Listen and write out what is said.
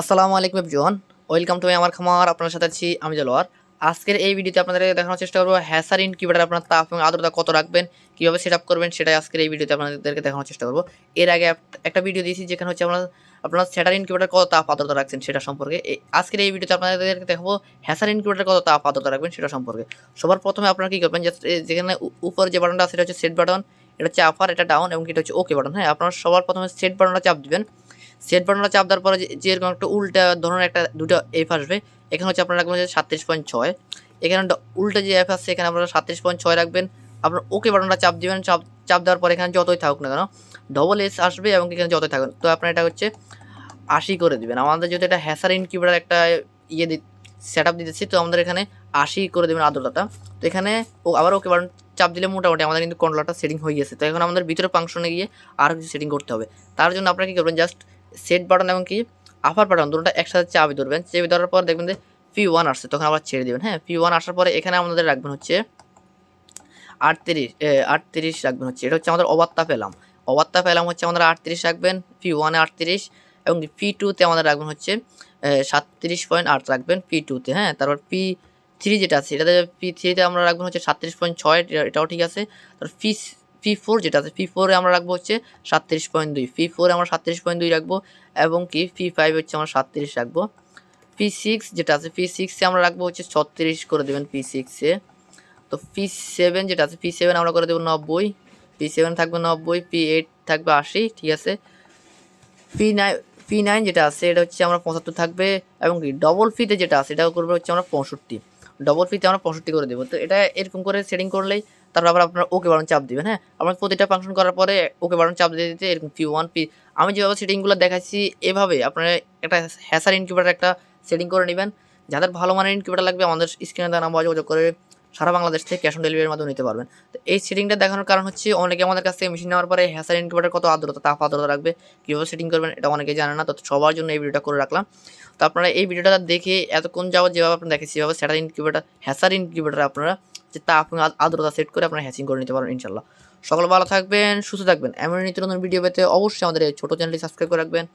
আসসালামু আলাইকুম everyone welcome to আমার খামার, আপনার সাথে আছি আমি জলোয়ার। আজকের এই ভিডিওতে আপনাদের দেখানোর চেষ্টা করব হ্যাসার ইনকিউবেটার আপনার তাপ এবং আর্দ্রতা কত রাখবেন, কীভাবে সেট আপ করবেন, সেটাই আজকের এই ভিডিওতে আপনাদেরকে দেখানোর চেষ্টা করব। এর আগে একটা ভিডিও দিয়েছি যেখানে হচ্ছে আমরা আপনার স্যাটার ইনকিউবেটার কত তাপ, আর্দ্রতা রাখছেন সেটা সম্পর্কে। আজকের এই ভিডিওতে আপনাদেরকে দেখাবো হ্যাসার ইনকিউবেটার কত তাপ, আর্দ্রতা রাখবেন সেটা সম্পর্কে। সবার প্রথমে আপনারা কী করবেন জাস্ট যেখানে উপরে যে বাটনটা সেটা হচ্ছে সেট বাটন এটা হচ্ছে আপার এটা ডাউন এবং এটা হচ্ছে ওকে বাটন হ্যাঁ আপনারা সবার প্রথমে সেট বাটনটা চাপ দিবেন। সেট বাটনটা চাপ দেওয়ার পরে যে- যেরকম একটা উল্টা ধরনের একটা দুটো এফ আসবে, এখানে হচ্ছে আপনারা রাখবেন হচ্ছে সাতত্রিশ পয়েন্ট ছয়। এখানে উল্টা যে অ্যাপ আসছে এখানে আপনারা সাতত্রিশ পয়েন্ট ছয় রাখবেন। আপনার ওকে বাটনটা চাপ দিবেন, চাপ চাপ দেওয়ার পর এখানে যতই থাকুক না কেন ডবল এস আসবে এবং এখানে যতই থাকুন, তো আপনার এটা হচ্ছে আশি করে দিবেন। আমাদের যেহেতু এটা হ্যাসার ইনকিউবেটার একটা ইয়ে সেট আপ দিতেছি, তো আমাদের এখানে আশি করে দেবেন আর্দ্রতাটা। তো এখানে ও আবার ওকে বাটন চাপ দিলে মোটামুটি আমাদের কিন্তু কন্ট্রোলারটা সেটিং হয়ে গেছে। তো এখন আমাদের ভিতরে ফাংশনে গিয়ে আরও কিছু সেটিং করতে হবে। তার জন্য আপনারা কী করবেন জাস্ট সেট বাটন এবং কি আপার বাটন দুটোটা একসাথে চাপে ধরবেন। চেপে ধরার পর দেখবেন যে পি ওয়ান আসছে, তখন আবার ছেড়ে দেবেন হ্যাঁ? পি ওয়ান আসার পরে এখানে আমাদের রাখবেন হচ্ছে আটত্রিশ আটত্রিশ রাখবেন হচ্ছে। এটা হচ্ছে আমাদের অবাত্তা পেলাম। অবাত্তা পেলাম হচ্ছে আমাদের আটত্রিশ রাখবেন পি ওয়ানে আটত্রিশ এবং পি টুতে আমাদের রাখবেন হচ্ছে সাতত্রিশ পয়েন্ট আট রাখবেন পি টুতে হ্যাঁ? তারপর পি থ্রি যেটা আছে, এটাতে পি থ্রিতে আমরা রাখবেন হচ্ছে সাতত্রিশ পয়েন্ট ছয় এটাও ঠিক আছে। তারপর পি পি ফোর যেটা আছে পি ফোরে আমরা রাখব হচ্ছে সাতত্রিশ পয়েন্ট দুই। পি ফোরে আমরা সাতত্রিশ পয়েন্ট দুই রাখব এবং কি পি ফাইভ হচ্ছে আমরা সাতত্রিশ রাখব। পি সিক্স যেটা আছে পি সিক্সে আমরা রাখব হচ্ছে ছত্রিশ করে দেবেন পি সিক্সে তো পি সেভেন যেটা আছে পি সেভেন আমরা করে দেবো নব্বই। পি সেভেন থাকবে নব্বই পি এইট থাকবে আশি, ঠিক আছে? পি নাইন পি নাইন যেটা আছে এটা হচ্ছে আমরা পঁচাত্তর থাকবে এবং কি ডবল ফিতে যেটা আছে এটা করবে হচ্ছে আমরা পঁয়ষট্টি। ডবল ফিতে আমরা পঁয়ষট্টি করে দেবো। তো এটা এরকম করে সেটিং করলেই তারপর আবার আপনার ওকে বারণ চাপ দিবেন হ্যাঁ? আপনার প্রতিটা ফাংশন করার পরে ওকে বারণ চাপ দিয়ে দিতে এরকম পি ওয়ান পি আমি যেভাবে সেটিংগুলো দেখাচ্ছি, এভাবে আপনার একটা হ্যাসার ইনকিউবেটার একটা সেটিং করে নেবেন। যাদের ভালো মানের ইনকিউবেটার লাগবে, আমাদের স্ক্রিনে দেওয়া নাম্বার যোগাযোগ করে সারা বাংলাদেশ থেকে ক্যাশ অন ডেলিভারির মাধ্যমে নিতে পারবেন। তো এই সেটিংটা দেখানোর কারণ হচ্ছে অনেকে আমাদের কাছ থেকে মেশিন নেওয়ার পরে হ্যাসার ইনকিউবেটার কত আর্দ্রতা, তাপ আর্দ্রতা রাখবে, কীভাবে সেটিং করবেন এটা অনেকে জানে না, তো সবার জন্য এই ভিডিওটা করে রাখলাম। তো আপনারা এই ভিডিওটা দেখে এতক্ষণ যাওয়ার যেভাবে আপনারা দেখেছি সেভাবে স্যাটার ইনকিউবেটার হ্যাসার ইনকিউবেটার আপনারা যে তাপ এবং আদ- আর্দ্রতা সেট করে আপনারা হ্যাচিং করে নিতে পারবেন ইনশাল্লাহ সকল ভালো থাকবেন, সুস্থ থাকবেন। এমন নিত্য নতুন ভিডিও পেতে অবশ্যই আমাদের এই ছোটো চ্যানেলটি সাবস্ক্রাইব করে রাখবেন।